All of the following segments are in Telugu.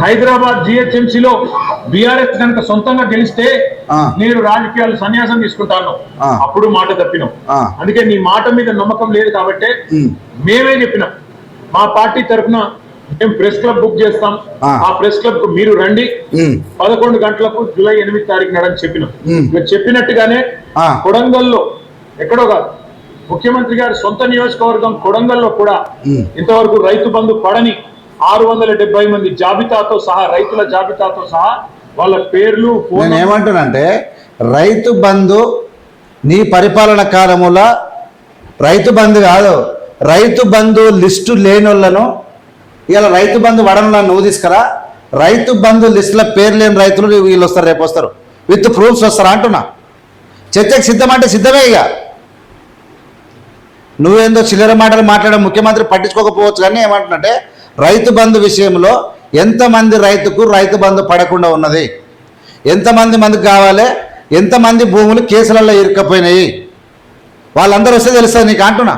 హైదరాబాద్ జిహెచ్ఎంసీలో బీఆర్ఎస్ కనుక సొంతంగా గెలిస్తే. నేను రాజకీయాలు సన్యాసం తీసుకుంటాను. అప్పుడు మాట తప్పినాం. అందుకే నీ మాట మీద నమ్మకం లేదు కాబట్టి. మేమే చెప్పినాం మా పార్టీ తరఫున మేము ప్రెస్ క్లబ్ బుక్ చేస్తాం ఆ. ప్రెస్ క్లబ్కు మీరు రండి. పదకొండు గంటలకు జూలై ఎనిమిది తారీఖు నాడని చెప్పినాం చెప్పినట్టుగానే. కొడంగల్లో ఎక్కడో కాదు ముఖ్యమంత్రి గారి సొంత నియోజకవర్గం కొడంగల్లో కూడా. ఇంతవరకు రైతు బంధు పడని ఆరు వందల డెబ్బై మంది జాబితాతో సహా రైతుల జాబితాతో సహా వాళ్ళ పేర్లు నేను ఏమంటున్నానంటే రైతు బంధు నీ పరిపాలన కాలములో రైతు బంధు కాదు రైతు బంధు లిస్టు లేనోళ్ళను ఇలా రైతు బంధు వడనులను నువ్వు తీసుకురా రైతు బంధు లిస్టుల పేరు లేని రైతులు వీళ్ళు వస్తారు రేపు వస్తారు. విత్ ప్రూఫ్స్ వస్తారా అంటున్నా. చర్చకు సిద్ధం అంటే సిద్ధమే ఇక. నువ్వేందో చిల్లర మాటలు మాట్లాడే ముఖ్యమంత్రి పట్టించుకోకపోవచ్చు కానీ ఏమంటున్నట్టే రైతు బంధు విషయంలో ఎంతమంది రైతుకు రైతు బంధు పడకుండా ఉన్నది? ఎంతమంది మందికి కావాలి? ఎంతమంది భూములు కేసులలో ఇరుక్కపోయినాయి? వాళ్ళందరూ వస్తే తెలుస్తుంది నీకు అంటున్నా.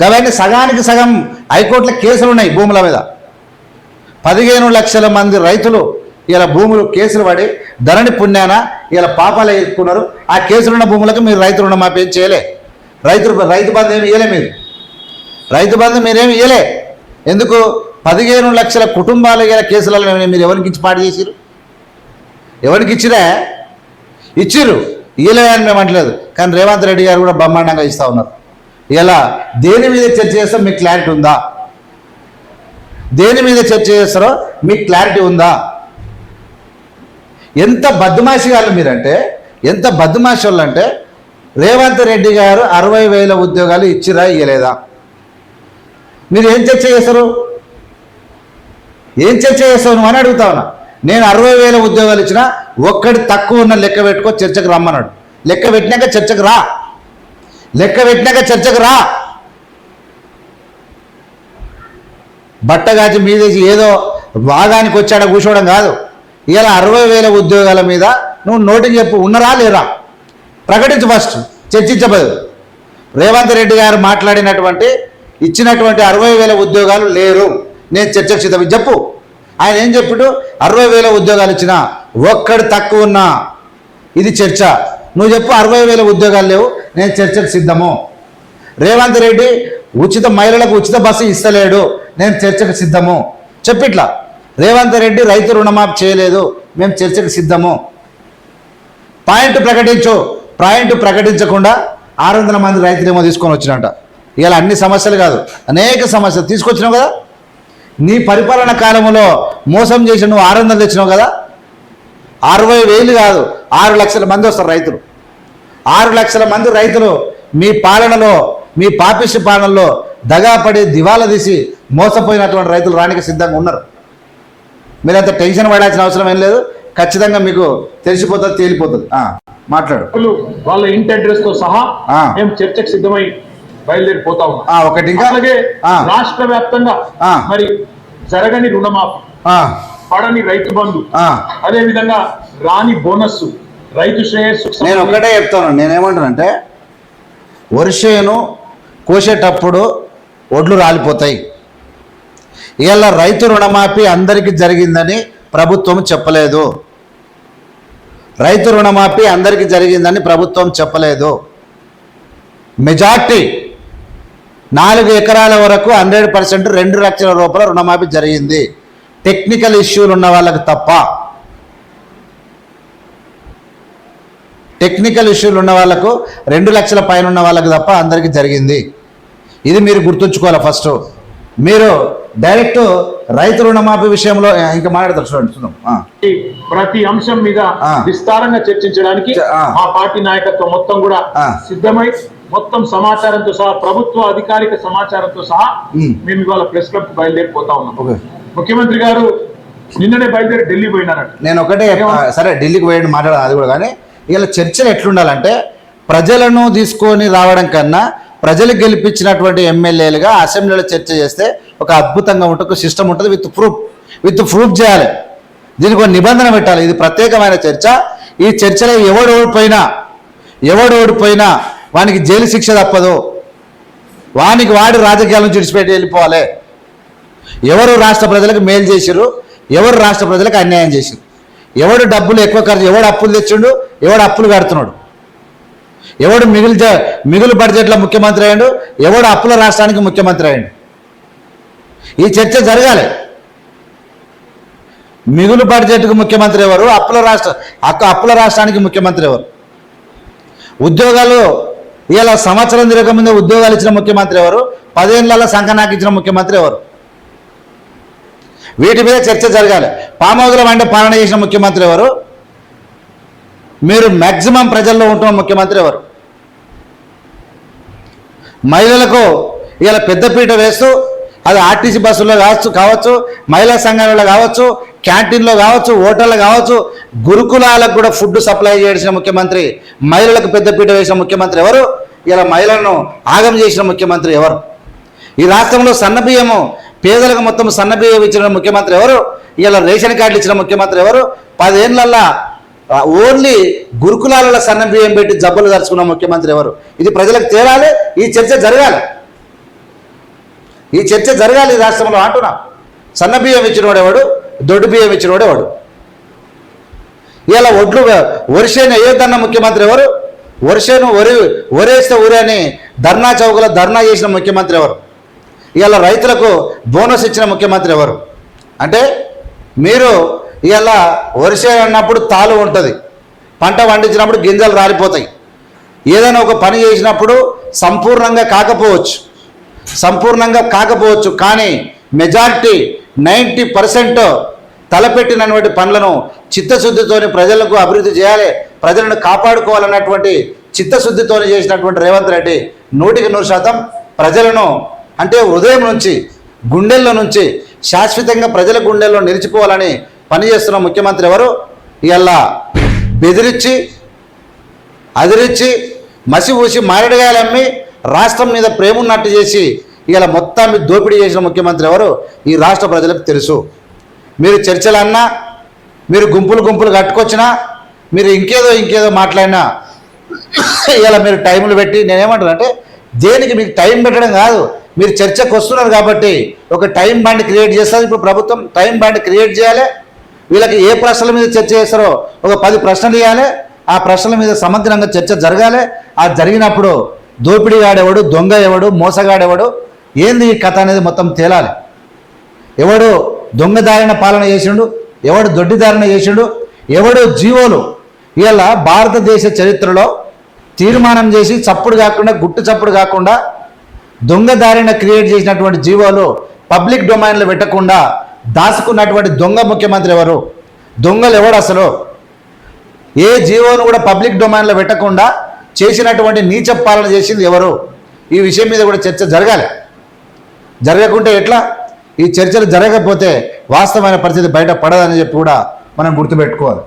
కాబట్టి సగానికి సగం హైకోర్టులో కేసులు ఉన్నాయి భూముల మీద. పదిహేను లక్షల మంది రైతులు ఇలా భూములు కేసులు పడి ధరణి పుణ్యాన ఇలా పాపాలు ఇరుక్కున్నారు. ఆ కేసులున్న భూములకు మీరు రైతు రుణమాఫీ చేయలే. రైతు రైతు బంధు ఏమి ఇయ్యలే మీరు. రైతు బంధు మీరేమి ఇయ్యలే. ఎందుకు? పదిహేను లక్షల కుటుంబాలు గల కేసులలో మీరు ఎవరికి ఇచ్చి పాటు చేసిరు ఎవరికి ఇచ్చిరా? ఇచ్చిరు ఇవ్వలేదని మేము అంటలేదు. కానీ రేవంత్ రెడ్డి గారు కూడా బ్రహ్మాండంగా ఇస్తూ ఉన్నారు. ఇలా దేని మీద చర్చ చేస్తాం మీకు క్లారిటీ ఉందా? దేని మీద చర్చ చేస్తారో మీకు క్లారిటీ ఉందా? ఎంత బద్మాషి వాళ్ళు మీరంటే ఎంత బద్మాషి వాళ్ళు అంటే రేవంత్ రెడ్డి గారు అరవై వేల ఉద్యోగాలు ఇచ్చిరా ఇయ్యలేదా? మీరు ఏం చర్చ చేస్తారు? ఏం చర్చ చేస్తావు నువ్వు అని అడుగుతా ఉన్నా. నేను అరవై వేల ఉద్యోగాలు ఇచ్చినా ఒక్కడి తక్కువ ఉన్న లెక్క పెట్టుకో చర్చకు రమ్మన్నాడు. లెక్క పెట్టినాక చర్చకు రా. లెక్క పెట్టినాక చర్చకు రా. బట్టగాచి మీదేసి ఏదో భాగానికి వచ్చాడ కూర్చోవడం కాదు. ఇలా అరవై వేల ఉద్యోగాల మీద నువ్వు నోటికి చెప్పు ఉన్నరా లేరా? ప్రకటించు ఫస్ట్ చర్చించబోదు. రేవంత్ రెడ్డి గారు మాట్లాడినటువంటి ఇచ్చినటువంటి అరవై వేల ఉద్యోగాలు లేరు. నేను చర్చకు సిద్ధం చెప్పు. ఆయన ఏం చెప్పాడు? అరవై వేల ఉద్యోగాలు ఇచ్చిన ఒక్కడు తక్కువ ఉన్నా. ఇది చర్చ. నువ్వు చెప్పు అరవై వేల ఉద్యోగాలు లేవు. నేను చర్చకు సిద్ధము. రేవంత్ రెడ్డి ఉచిత మహిళలకు ఉచిత బస్సు ఇస్తలేడు. నేను చర్చకు సిద్ధము. చెప్పిట్లా రేవంత్ రెడ్డి రైతు రుణమాఫీ చేయలేదు. మేము చర్చకు సిద్ధము. పాయింట్ ప్రకటించు. పాయింట్ ప్రకటించకుండా ఆరు వందల మంది రైతులేమో తీసుకొని వచ్చినట్ట ఇలా అన్ని సమస్యలు కాదు. అనేక సమస్యలు. తీసుకొచ్చినావు కదా? నీ పరిపాలన కాలంలో మోసం చేసి నువ్వు ఆరు వందలు తెచ్చినావు కదా? అరవై వేలు కాదు. ఆరు లక్షల మంది వస్తారు రైతులు. ఆరు లక్షల మంది రైతులు మీ పాలనలో మీ పాపిష్టి పాలనలో దగాపడి దివాలా తీసి మోసపోయినటువంటి రైతులు రానికి సిద్ధంగా ఉన్నారు. మీరంత టెన్షన్ పడాల్సిన అవసరం ఏం లేదు. ఖచ్చితంగా మీకు తెలిసిపోతుంది తేలిపోతుంది. మాట్లాడు. వాళ్ళు ఇంటి అడ్రస్తో సహా. మేము చర్చకు సిద్ధమై బయలుదేరిపోతా ఉన్నాం. ఒకటి ఇంకా? అలాగే రాష్ట్ర వ్యాప్తంగా. మరి జరగని రుణమాఫీ పడని రైతు బంధు. అదే విధంగా రాని బోనస్ రైతు శ్రేయస్సు నేను ఒకటే చెప్తాను నేనేమంటానంటే వర్షేను కోసేటప్పుడు ఒడ్లు రాలిపోతాయి. ఇవాళ రైతు రుణమాఫీ అందరికీ జరిగిందని ప్రభుత్వం చెప్పలేదు. రైతు రుణమాఫీ అందరికీ జరిగిందని ప్రభుత్వం చెప్పలేదు. మెజార్టీ నాలుగు ఎకరాల వరకు హండ్రెడ్ పర్సెంట్ రెండు లక్షల రూపాయల రుణమాఫీ జరిగింది టెక్నికల్ ఇష్యూలు ఉన్న వాళ్ళకి తప్ప టెక్నికల్ ఇష్యూలు ఉన్న వాళ్ళకు రెండు లక్షల పైన ఉన్న వాళ్ళకి తప్ప అందరికీ జరిగింది ఇది మీరు గుర్తుంచుకోవాలి ఫస్ట్ మీరు డైరెక్ట్ రైతు రుణమాఫీ విషయంలో ఇంకా మాట్లాడతారు. ప్రతి అంశం మీద. విస్తారంగా చర్చించడానికి ఆ. మా పార్టీ నాయకత్వం మొత్తం కూడా. సిద్ధమై మొత్తం సమాచారంతో సహా ప్రభుత్వ అధికారిక సమాచారంతో సహా. మేము. ఇవాళ ప్రెస్ క్లబ్ బయలుదేరిపోతా ఉన్నాం. ముఖ్యమంత్రి గారు నిన్ననే బయలుదేరి ఢిల్లీ పోయినారట. నేను ఒకటే. సరే ఢిల్లీకి పోయండి మాట్లాడాలి అది కూడా. కానీ ఇలా చర్చలు ఎట్లుండాలంటే ప్రజలను తీసుకొని రావడం కన్నా ప్రజలు గెలిపించినటువంటి ఎమ్మెల్యేలుగా అసెంబ్లీలో చర్చ చేస్తే ఒక అద్భుతంగా ఉంటుంది ఒక సిస్టమ్ ఉంటుంది విత్ ప్రూఫ్. విత్ ప్రూఫ్ చేయాలి. దీనికి ఒక నిబంధన పెట్టాలి. ఇది ప్రత్యేకమైన చర్చ. ఈ చర్చలో ఎవడు ఓడిపోయినా ఎవడు ఓడిపోయినా వానికి జైలు శిక్ష తప్పదు. వానికి వాడి రాజకీయాల నుంచి విడిచిపెట్టి వెళ్ళిపోవాలి. ఎవరు రాష్ట్ర ప్రజలకు మేలు చేసిరు ఎవరు రాష్ట్ర ప్రజలకు అన్యాయం చేసిరు ఎవడు డబ్బులు ఎక్కువ ఖర్చు ఎవడు అప్పులు తెచ్చిండు? ఎవడు అప్పులు కడుతున్నాడు? ఎవడు మిగిలి జ- మిగులు బడ్జెట్లో ముఖ్యమంత్రి అయ్యాడు? ఎవడు అప్పుల రాష్ట్రానికి ముఖ్యమంత్రి అయ్యాడు? ఈ చర్చ జరగాలి. మిగులు బడ్జెట్కు ముఖ్యమంత్రి ఎవరు? అప్పుల రాష్ట్ర అక్క అప్పుల రాష్ట్రానికి ముఖ్యమంత్రి ఎవరు? ఉద్యోగాలు ఇలా సంవత్సరం తిరగకముందే ఉద్యోగాలు ఇచ్చిన ముఖ్యమంత్రి ఎవరు? పదేళ్ళ సంకనాకి ఇచ్చిన ముఖ్యమంత్రి ఎవరు? వీటి మీద చర్చ జరగాలి. పామోగుల వంటి పాలన చేసిన ముఖ్యమంత్రి ఎవరు? మీరు మ్యాక్సిమం ప్రజల్లో ఉంటున్న ముఖ్యమంత్రి ఎవరు? మహిళలకు ఇలా పెద్దపీట వేస్తూ అది ఆర్టీసీ బస్సుల్లో కావచ్చు కావచ్చు మహిళా సంఘాలలో కావచ్చు క్యాంటీన్లో కావచ్చు హోటల్లో కావచ్చు గురుకులాలకు కూడా ఫుడ్ సప్లై చేసిన ముఖ్యమంత్రి మహిళలకు పెద్దపీట వేసిన ముఖ్యమంత్రి ఎవరు? ఇలా మహిళలను ఆగం చేసిన ముఖ్యమంత్రి ఎవరు? ఈ రాష్ట్రంలో సన్నబియ్యము పేదలకు మొత్తం సన్నబియ్యం ఇచ్చిన ముఖ్యమంత్రి ఎవరు? ఇలా రేషన్ కార్డులు ఇచ్చిన ముఖ్యమంత్రి ఎవరు? పదేళ్ళల్లా ఓన్లీ గురుకులాలలో సన్నబియ్యం పెట్టి జబ్బులు దర్చుకున్న ముఖ్యమంత్రి ఎవరు? ఇది ప్రజలకు తేలాలి ఈ చర్చ జరగాలి. ఈ చర్చ జరగాలి ఈ రాష్ట్రంలో అంటున్నా. సన్నబియ్యం ఇచ్చినవాడు ఎవడు? దొడ్డు బియ్యం ఇచ్చినవాడు వాడు ఇలా ఒడ్లు వరిసేను వేయొద్దన్న ముఖ్యమంత్రి ఎవరు? వరిసేను వరి వరేస్తే ఊరని ధర్నా చౌకలో ధర్నా చేసిన ముఖ్యమంత్రి ఎవరు? ఇలా రైతులకు బోనస్ ఇచ్చిన ముఖ్యమంత్రి ఎవరు? అంటే మీరు ఇలా వరిసే అన్నప్పుడు తాలు ఉంటుంది. పంట పండించినప్పుడు గింజలు రాలిపోతాయి. ఏదైనా ఒక పని చేసినప్పుడు సంపూర్ణంగా కాకపోవచ్చు. సంపూర్ణంగా కాకపోవచ్చు. కానీ మెజారిటీ నైంటీ పర్సెంట్ తలపెట్టినటువంటి పనులను చిత్తశుద్ధితోని ప్రజలకు అభివృద్ధి చేయాలి ప్రజలను కాపాడుకోవాలన్నటువంటి చిత్తశుద్ధితోని చేసినటువంటి రేవంత్ రెడ్డి నూటికి నూరు శాతం ప్రజలను అంటే హృదయం నుంచి గుండెల్లో నుంచి శాశ్వతంగా ప్రజల గుండెల్లో నిలిచిపోవాలని పనిచేస్తున్న ముఖ్యమంత్రి ఎవరు? ఇవాళ బెదిరించి అదిరించి మసి ఊసి మారేడుగాయలు అమ్మి రాష్ట్రం మీద ప్రేమున్నట్టు చేసి ఇలా మొత్తాన్ని దోపిడీ చేసిన ముఖ్యమంత్రి ఎవరు? ఈ రాష్ట్ర ప్రజలకు తెలుసు. మీరు చర్చలన్నా మీరు గుంపులు గుంపులు కట్టుకొచ్చినా మీరు ఇంకేదో ఇంకేదో మాట్లాడినా ఇలా మీరు టైంలు పెట్టి నేనేమంటానంటే దేనికి మీకు టైం పెట్టడం కాదు. మీరు చర్చకు వస్తున్నారు కాబట్టి ఒక టైం బాండ్ క్రియేట్ చేస్తారు. ఇప్పుడు ప్రభుత్వం టైం బాండ్ క్రియేట్ చేయాలి. వీళ్ళకి ఏ ప్రశ్నల మీద చర్చ చేస్తారో ఒక పది ప్రశ్నలు ఇవ్వాలి. ఆ ప్రశ్నల మీద సమగ్రంగా చర్చ జరగాలి. ఆ జరిగినప్పుడు దోపిడీగాడెవడు దొంగ ఎవడు మోసగాడెవడు ఏంది ఈ కథ అనేది మొత్తం తేలాలి? ఎవడు దొంగదారిన పాలన చేసిండు ఎవడు దొడ్డిదారిన చేసిండు ఎవడు జీవోలు ఇలా భారతదేశ చరిత్రలో తీర్మానం చేసి చప్పుడు కాకుండా గుట్టు చప్పుడు కాకుండా దొంగదారిన క్రియేట్ చేసినటువంటి జీవోలు పబ్లిక్ డొమైన్లో పెట్టకుండా దాచుకున్నటువంటి దొంగ ముఖ్యమంత్రి ఎవరు? దొంగలు ఎవడు అసలు? ఏ జీవోను కూడా పబ్లిక్ డొమైన్లో పెట్టకుండా చేసినటువంటి నీచ పాలన చేసింది ఎవరు? ఈ విషయం మీద కూడా చర్చ జరగాలి. జరగకుంటే ఎట్లా? ఈ చర్చలు జరగకపోతే వాస్తవమైన పరిస్థితి బయట పడదని చెప్పి కూడా మనం గుర్తుపెట్టుకోవాలి.